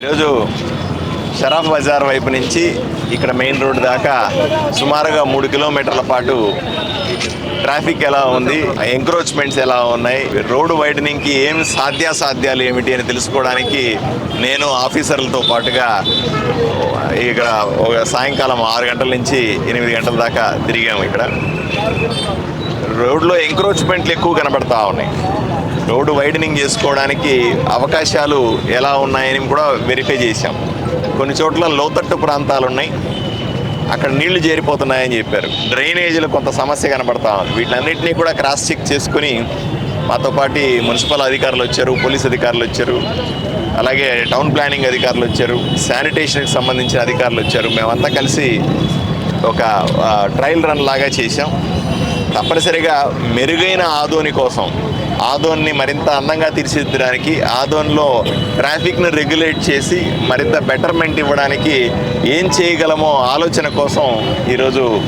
ఈరోజు షరాఫ్ బజార్ వైపు నుంచి ఇక్కడ మెయిన్ రోడ్ దాకా సుమారుగా మూడు కిలోమీటర్ల పాటు ట్రాఫిక్ ఎలా ఉంది ఎంక్రోచ్మెంట్స్ ఎలా ఉన్నాయి రోడ్డు వైడనింగ్కి ఏం సాధ్యాసాధ్యాలు ఏమిటి అని తెలుసుకోవడానికి నేను ఆఫీసర్లతో పాటుగా ఇక్కడ ఒక సాయంకాలం ఆరు గంటల నుంచి ఎనిమిది గంటల దాకా తిరిగాము ఇక్కడ. రోడ్లో ఎంక్రోచ్మెంట్లు ఎక్కువ కనబడతా ఉన్నాయి. రోడ్డు వైడనింగ్ చేసుకోవడానికి అవకాశాలు ఎలా ఉన్నాయని కూడా వెరిఫై చేశాం. కొన్ని చోట్ల లోతట్టు ప్రాంతాలు ఉన్నాయి. అక్కడ నీళ్ళు చేరిపోతున్నాయని చెప్పారు. డ్రైనేజీలో కొంత సమస్య కనబడతా ఉంది. వీటిలన్నింటినీ కూడా క్రాస్ చెక్ చేసుకుని మాతో పాటు మున్సిపల్ అధికారులు వచ్చారు పోలీస్ అధికారులు వచ్చారు అలాగే టౌన్ ప్లానింగ్ అధికారులు వచ్చారు శానిటేషన్కి సంబంధించిన అధికారులు వచ్చారు. మేమంతా కలిసి ఒక ట్రయల్ రన్ లాగా చేశాం. తప్పనిసరిగా మెరుగైన ఆదోని కోసం ఆదోన్ని మరింత అందంగా తీర్చిదిద్దడానికి ఆదోన్లో ట్రాఫిక్ను రెగ్యులేట్ చేసి మరింత బెటర్మెంట్ ఇవ్వడానికి ఏం చేయగలమో ఆలోచన కోసం ఈరోజు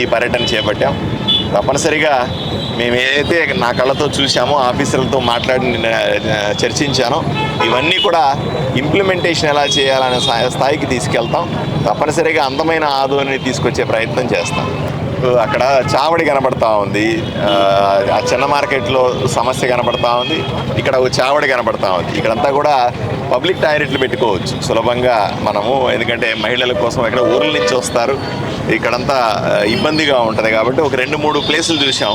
ఈ పర్యటన చేపట్టాం. తప్పనిసరిగా మేము ఏదైతే నా కళ్ళతో చూసామో ఆఫీసర్లతో మాట్లాడి చర్చించానో ఇవన్నీ కూడా ఇంప్లిమెంటేషన్ ఎలా చేయాలనే స్థాయికి తీసుకెళ్తాం. తప్పనిసరిగా అందమైన ఆదోని తీసుకొచ్చే ప్రయత్నం చేస్తాం. అక్కడ చావడి కనబడతా ఉంది. ఆ, ఆ చిన్న మార్కెట్లో సమస్య కనబడతా ఉంది. ఇక్కడ ఒక చావడి కనబడతా ఉంది. ఇక్కడంతా కూడా పబ్లిక్ టాయిలెట్లు పెట్టుకోవచ్చు. సులభంగా మనము ఎందుకంటే మహిళల కోసం ఇక్కడ ఊర్ల నుంచి వస్తారు. ఇక్కడంతా ఇబ్బందిగా ఉంటుంది కాబట్టి ఒక రెండు మూడు ప్లేసులు చూసాం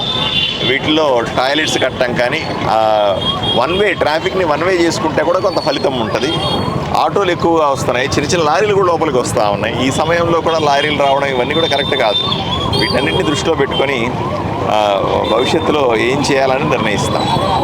వీటిలో టాయిలెట్స్ కట్టడం కానీ వన్ వే ట్రాఫిక్ని వన్ వే చేసుకుంటే కూడా కొంత ఫలితం ఉంటుంది. ఆటోలు ఎక్కువగా వస్తున్నాయి. చిన్న చిన్న లారీలు కూడా లోపలికి వస్తూ ఉన్నాయి. ఈ సమయంలో కూడా లారీలు రావడం ఇవన్నీ కూడా కరెక్ట్ కాదు. వీటన్నిటిని దృష్టిలో పెట్టుకొని భవిష్యత్తులో ఏం చేయాలని నిర్ణయిస్తాం.